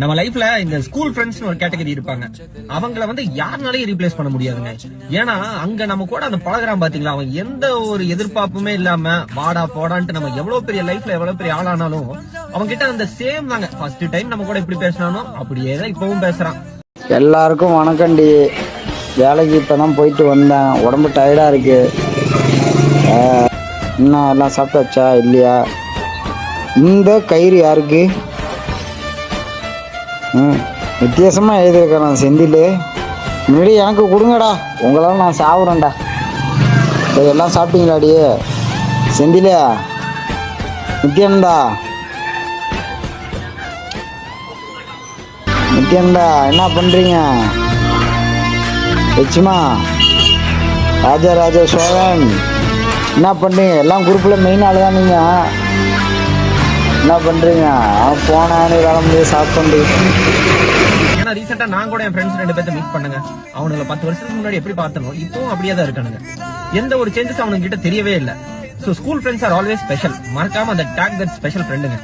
நம்ம லைஃப்ல இந்த ஸ்கூல் ஃப்ரெண்ட்ஸ்னு ஒரு கேட்டகரி இருப்பாங்க. அவங்கள வந்து யாருனாலையும் ரீப்ளேஸ் பண்ண முடியாதுங்க. ஏன்னா அங்க நம்ம கூட அந்த பழகிறான் பாத்தீங்களா? அவன் எந்த ஒரு எதிர்பார்ப்புமே இல்லாம வாடா போடான்ட்டு நம்ம எவ்வளவு பெரிய லைஃப்ல எவ்வளவு பெரிய ஆளானாலும் அவங்க கிட்ட அந்த சேம் தாங்க. ஃபர்ஸ்ட் டைம் நம்ம கூட இப்படி பேசினானோ அப்படியே தான் இப்பவும் பேசுறான். எல்லாருக்கும் வணக்கம்டி வேலைக்கு இப்போ தான் போயிட்டு வந்தேன். உடம்பு டயர்டாக இருக்கு. இன்னும் எல்லாம் சாப்பிட்டாச்சா இல்லையா? இந்த கயிறு யாருக்கு? ம். வித்தியாசமாக எழுதியிருக்கிறேன் செந்தில். முன்னாடி எனக்கு கொடுங்கடா. உங்களால் நான் சாப்பிட்றேன்டா சரி எல்லாம் சாப்பிட்டீங்களாடி? செந்திலே நித்யானந்தா. நித்யானந்தா என்ன பண்ணுறீங்க லட்சுமா ராஜா சோழன். என்ன பண்ணுறீங்க எல்லாம் குரூப்பில் மெயின் ஆள் தான் நீங்கள் என்ன பண்ணுறீங்க போனானு வேலை சாப்பிட்டு. ஏன்னா ரீசெண்டா நான் கூட என் ஃப்ரெண்ட்ஸ் ரெண்டு பேர்த்த மீட் பண்ணுங்க. அவனுங்களை பத்து வருஷத்துக்கு முன்னாடி எப்படி பார்த்தனோ இப்பவும் அப்படியே தான் இருக்கானுங்க. எந்த ஒரு சேஞ்சஸ் அவனுங்க கிட்ட தெரியவே இல்ல. So school friends are always special மறக்காம அந்த டேக் தட் ஸ்பெஷல் ஃப்ரெண்டுங்க